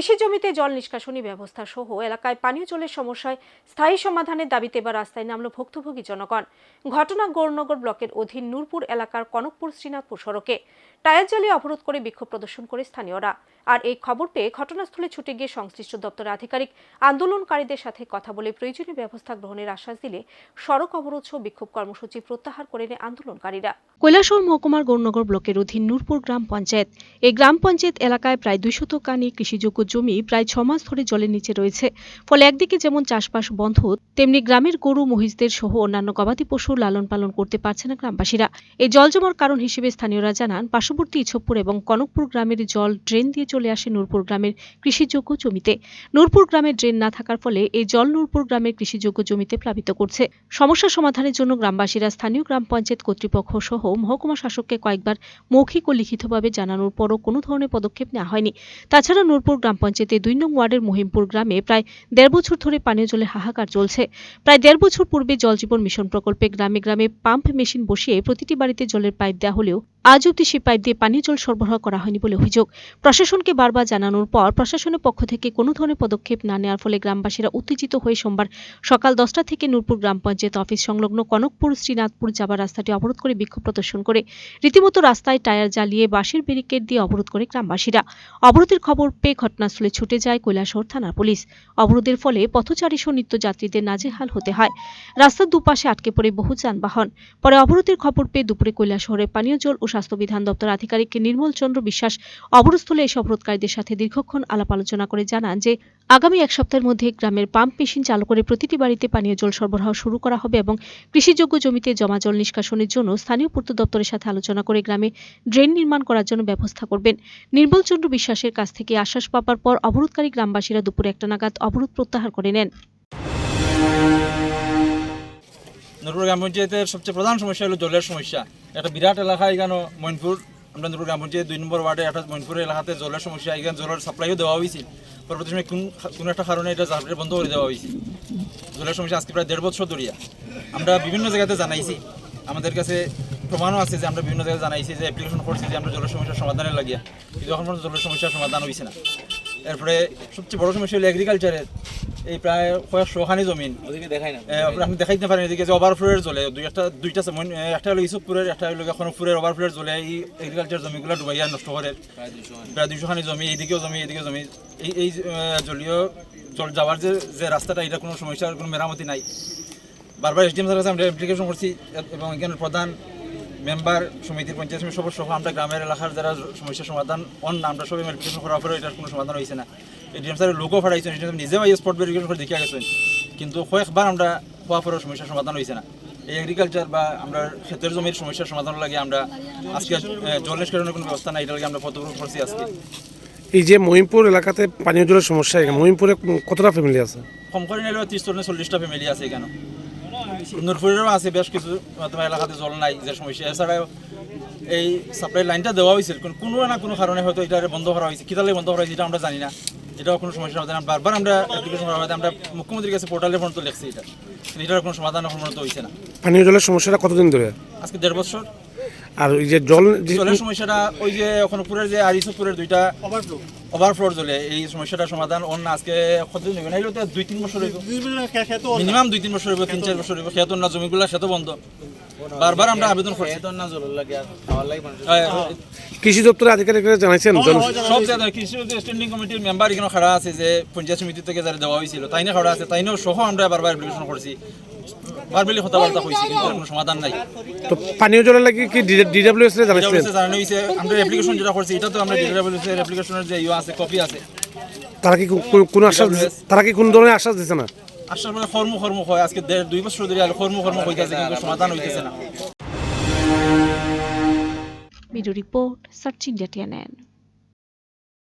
কৃষি জমিতে জল নিষ্কাশনী ব্যবস্থা সহ এলাকায় পানীয় জলের সমস্যায় স্থায়ী সমাধানের দাবিতে এবার রাস্তায় নামল ভুক্তভোগী জনগণ। ঘটনা গৌরনগর ব্লকের অধীন নূরপুর এলাকার কনকপুর শ্রীনাথপুর সড়কে। টায়ার জ্বালিয়ে অবরোধ করে বিক্ষোভ প্রদর্শন করে স্থানীয়রা। আর এই খবর পেয়ে ঘটনাস্থলে ছুটে গিয়ে সংশ্লিষ্ট দপ্তরের আধিকারিক আন্দোলনকারীদের সাথে কথা বলে প্রয়োজনীয় ব্যবস্থা গ্রহণের আশ্বাস দিলে সড়ক অবরোধ সহ বিক্ষোভ কর্মসূচি প্রত্যাহার করে নেয় আন্দোলনকারীরা। কৈলাসহর মহকুমার গৌরনগর ব্লকের অধীন নূরপুর গ্রাম পঞ্চায়েত। এই গ্রাম পঞ্চায়েত এলাকায় প্রায় দুই শতকানি কৃষিযোগ্য জমি প্রায় ছ মাস ধরে জলের নিচে রয়েছে। ফলে একদিকে যেমন চাষবাস বন্ধ, তেমনি গ্রামের গরু, মহিষদের সহ অন্যান্য গবাদি পশু লালন পালন করতে পারছে না গ্রামবাসীরা। এই জল জমার কারণ হিসেবে স্থানীয়রা জানান, পার্শ্ববর্তী ইছবপুর এবং কনকপুর গ্রামের জল ড্রেন দিয়ে আসে নূরপুর গ্রামের কৃষিযোগ্য জমিতে। নূরপুর গ্রামে ড্রেন না থাকার ফলে এই জল নূরপুর গ্রামের কৃষিযোগ্য জমিতে প্লাবিত করছে। সমস্যা সমাধানের জন্য গ্রামবাসীরা স্থানীয় গ্রাম পঞ্চায়েত কর্তৃপক্ষ সহ মহকুমা শাসককে কয়েকবার মৌখিক ও লিখিতভাবে জানানোর পরও কোনো ধরনের পদক্ষেপ নেওয়া হয়নি। তাছাড়া নূরপুর গ্রাম পঞ্চায়েতের দুই নং ওয়ার্ডের মহিমপুর গ্রামে প্রায় দেড় বছর ধরে পানীয় জলে হাহাকার চলছে। প্রায় দেড় বছর পূর্বে জল জীবন মিশন প্রকল্পে গ্রামে গ্রামে পাম্প মেশিন বসিয়ে প্রতিটি বাড়িতে জলের পাইপ দেওয়া হলেও আজ অব্দি সেই পাইপ দিয়ে পানীয় জল সরবরাহ করা হয়নি বলে অভিযোগ। প্রশাসনকে বারবার জানানোর পর প্রশাসনের পক্ষ থেকে কোনো ধরনের পদক্ষেপ না নেওয়ার ফলে গ্রামবাসীরা উত্তেজিত হয়ে সোমবার সকাল দশটা থেকে নূরপুর গ্রাম পঞ্চায়েত অফিস সংলগ্ন কনকপুর, শ্রীনাথপুর যাবার রাস্তাটি অবরোধ করে বিক্ষোভ প্রদর্শন করে। রীতিমতো রাস্তায় টায়ার জ্বালিয়ে বাঁশের ব্যারিকেড দিয়ে অবরোধ করে গ্রামবাসীরা। অবরোধের খবর পেয়ে ঘটনাস্থলে ছুটে যায় কৈলাসহর থানার পুলিশ। অবরোধের ফলে পথচারী সহ নিত্যযাত্রীদের নাজেহাল হতে হয়। রাস্তার দুপাশে আটকে পড়ে বহু যানবাহন। পরে অবরোধের খবর পেয়ে দুপুরে কৈলাসহরে পানীয় জল ও স্বাস্থ্য বিধান দপ্তর আধিকারিক নির্মল চন্দ্র বিশ্বাস অবরোধস্থলে এসে অবরোধকারীদের সাথে দীর্ঘক্ষণ আলাপ আলোচনা করে জানান যে, আগামী এক সপ্তাহের মধ্যে গ্রামের পাম্প মেশিন চালু করে প্রতিটি বাড়িতে পানীয় জল সরবরাহ শুরু করা হবে এবং কৃষিযোগ্য জমিতে জমা জল নিষ্কাশনের জন্য স্থানীয় পূর্ত দপ্তরের সাথে আলোচনা করে গ্রামে ড্রেন নির্মাণ করার জন্য ব্যবস্থা করবেন। নির্মল চন্দ্র বিশ্বাসের কাছ থেকে আশ্বাস পাবার পর অবরোধকারী গ্রামবাসীরা দুপুরে একটা নাগাদ অবরোধ প্রত্যাহার করে নেন। নূরপুর গ্রাম পঞ্চায়েতের সবচেয়ে প্রধান সমস্যা হলো জলের সমস্যা। একটা বিরাট এলাকা এখানে মইনপুর আমরা গ্রাম পঞ্চায়েত দুই নম্বর ওয়ার্ডে একটা মনপুর এলাকাতে জলের সমস্যা এখানে জলের সাপ্লাইও দেওয়া হয়েছিল পরবর্তী সময় কোন কোনো একটা কারণে এটা জাহাজের বন্ধ করে দেওয়া হয়েছে জলের সমস্যা আজকে প্রায় দেড় বছর ধরিয়া আমরা বিভিন্ন জায়গাতে জানাইছি। আমাদের কাছে প্রমাণও আছে যে আমরা বিভিন্ন জায়গায় জানাইছি যে অ্যাপ্লিকেশন করছি যে আমরা জলের সমস্যার সমাধানের লাগিয়া। কিন্তু এখন জলের সমস্যার সমাধান হয়েছে না। এরপরে সবচেয়ে বড় সমস্যা হলো এগ্রিকালচারের এই প্রায় কয়েকশো খানি জমিন। ওদিকে দেখাই না। আপনি দেখাইতে পারেন এদিকে যে ওভারফ্লোয়ের জলে দুই একটা দুইটা একটা হলো ইসবপুরের একটা হলো এখন খনপুরের ওভারফ্লোয়ের জলে এই এগ্রিকালচার জমিগুলো ডুবাইয়া নষ্ট করে। প্রায় দুইশো খানি। জমি এইদিকেও জমি এইদিকেও জমি। এই এই জলীয় জল যাওয়ার যে যে রাস্তাটা এটা কোনো সমস্যার কোনো মেরামতি নাই। বারবার এসডিএম স্যার কাছে আমরা অ্যাপ্লিকেশন করছি এবং এখানে প্রধান মেম্বার সমিতির পঞ্চায়েত সমিতি সবার সহ আমরা গ্রামের এলাকার যারা সমস্যার সমাধান অন আমরা সবাই অ্যাপ্লিকেশন করার পরে এটার কোনো সমাধান হয়েছে না। এডিএম স্যারের লোকও ফাড়াইছেন এডিএম নিজেও এই স্পট ভেরিফিকেশন করে দেখিয়া গেছেন। কিন্তু কয়েকবার আমরা হওয়া পরেও সমস্যার সমাধান হয়েছে না। এই এগ্রিকালচার বা আমরা ক্ষেতের জমির সমস্যার সমাধান লাগে আমরা আজকে জল নিষ্কাশনের কোনো ব্যবস্থা নাই এটা লাগে আমরা পদক্ষেপ করছি আজকে। এই যে মহিমপুর এলাকাতে পানীয় জলের সমস্যা এখানে মহিমপুরে কতটা ফ্যামিলি আছে? কম করে নিলেও তিরিশ চল্লিশ চল্লিশটা ফ্যামিলি আছে এখানে। নূরপুরেরও আছে বেশ কিছু তোমার এলাকাতে জল নাই যে সমস্যা। এছাড়াও এই সাপ্লাই লাইনটা দেওয়া হয়েছিল কোনো না কোনো কারণে হয়তো এটা বন্ধ করা হয়েছে। কিতালে বন্ধ করা হয়েছে এটা আমরা জানি না। এটাও কোনো সমস্যা হবে না বারবার আমরা অ্যাপ্লিকেশন করা আমরা মুখ্যমন্ত্রীর কাছে পোর্টালে পর্যন্ত লিখছি এটা। এটার কোনো সমাধান এখন পর্যন্ত হয়েছে না। পানীয় জলের সমস্যাটা কতদিন ধরে? আজকে দেড় বছর। আর ওই যে জল জলের সমস্যাটা ওই যে খনপুরের যে আর ইসুপুরের দুইটা ওভারফ্লো ওভারফ্লো জলে এই সমস্যাটা সমাধান। অন্য আজকে কতদিন হইবে না? এগুলো তো দুই তিন বছর হইব মিনিমাম দুই তিন বছর হইব তিন চার বছর হইব। খেত না জমিগুলা সেটা বন্ধ। বারবার আমরা আবেদন করছি। খেয়ে তো না জল লাগে আর খাওয়ার লাগে মানুষ কৃষি দপ্তরের আধিকারিকরা জানাইছেন সব জায়গায় কৃষি স্ট্যান্ডিং কমিটির মেম্বার এখানে খাড়া আছে যে পঞ্চায়েত সমিতি থেকে যারা দেওয়া হয়েছিল তাই না খাড়া আছে তাই নিয়েও সহ আমরা বারবার অ্যাপ্লিকেশন করছি। বারবেলি কথাবার্তা হয়েছি কিন্তু কোনো সমাধান নাই। তো পানীয় জলের লাগে কি ডিডাব্লিউএস এর এটা জানাইছেন? হচ্ছে জানানো হয়েছে আমরা অ্যাপ্লিকেশন যেটা করছি এটা তো আমরা ডিডাব্লিউএস এর অ্যাপ্লিকেশনের যে ইয়ে আছে কপি আছে। তারা কি কোনো আশ্বাস দিছে- তারা কি কোন ধরনের আশ্বাস দিছে না? আসার পরে কর্ম কর্ম হয়। আজকে দেড়, দুই বছর ধরে কর্ম কর্ম হইতেছে, কিন্তু সমাধান হইতেছে না। Video report, search India TNN.